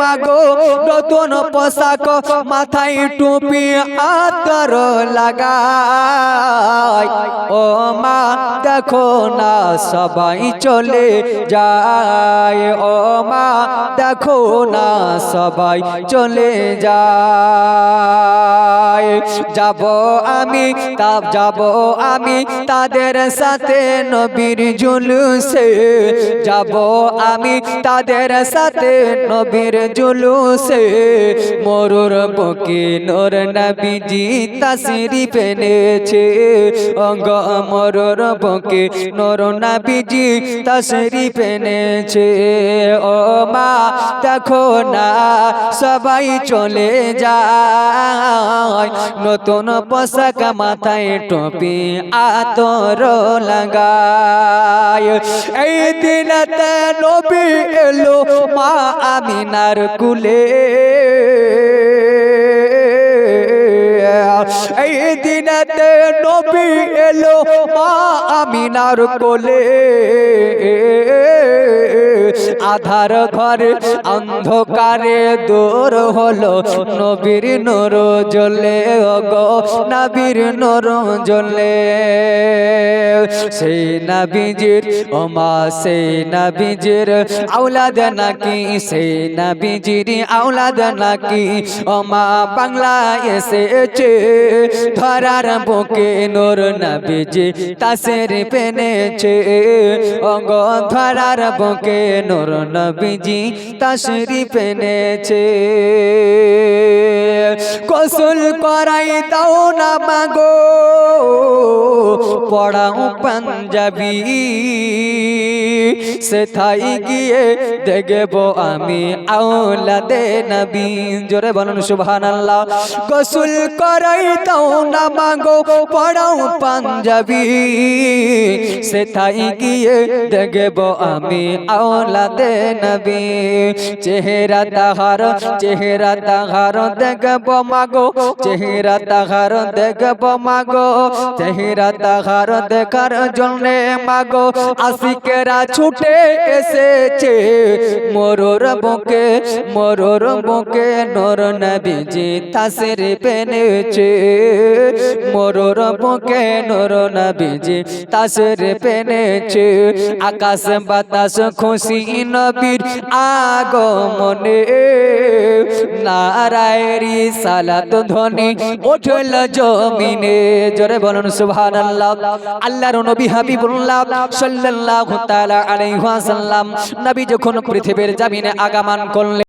মাগো, নতুন পোশাক মাথায় টুপি আতর লাগাই। ও মা, দেখো না সবাই চলে যায়। ও মা, দেখো না সবাই চলে যায়। যাব আমি তা যাব আমি, তাদের সাথে নবীর জুলুসে যাব আমি, তাদের সাথে নবীর জুলুসে মরুর বুকে নোর নবীজি তাসিরি পেনেছে অঙ্গ মরুর বুকে নোর নবীজি তাসিরি পেনেছে ও মা, দেখো না, সবাই চলে যায়। নতুন পোশাক মাথায় টুপি আতর লাগায়। এই দিনতে নবী এলো মা আমিনার কুলে। এলো মা আমিনার কোলে। আধার ঘরে অন্ধকারে দূর হলো, নবীর নর জ্বলে গো নবীর নর জ্বলে। সেই নবীজির ওমা সেই নবীজির আওলাদ নাকি? সেই নবীজির আওলাদ নাকি? ওমা বাংলা এসেছে, ধরার বুকে নূর নবীজি তাসের পেনেছে। অঙ্গ ধরার বুকে নর নবীজি তাসরি পেনেছে। কসুল করাই তাও না মাগো। পড়াও পাঞ্জাবি। সেথাই গিয়ে দেখব আমি আওলাদে নবী। জোরে বলুন, সুবহানাল্লাহ। গোসল করাই দাও না মাগো, পড়াও পাঞ্জাবি। সেথাই গিয়ে দেখব আমি আওলাদে নবী। চেহারা তাহার চেহারা তাহার দেখব মাগো, চেহারা তাহার দেখব মাগো, চেহারা তাহার দেখার জন্যে মাগো, আশিকেরা ছুটে এসেছে। মোরর বুকে মোরর বুকে নর নবীজি তাসের পেনেছে। মোরর বুকে নর নবীজি তাসের পেনেছে। আকাশ বাতাস খুশি নবীর আগমনে। নারায়ণী সালাত ধ্বনি উঠল জমিনে। জোরে বলুন, সুবহানাল্লাহ। আল্লাহর নবী হাবিবুল্লাহ সাল্লাল্লাহু তাআলা আলাইহি ওয়াসাল্লাম নবী যখন পৃথিবীর জমিনে আগমন করলেন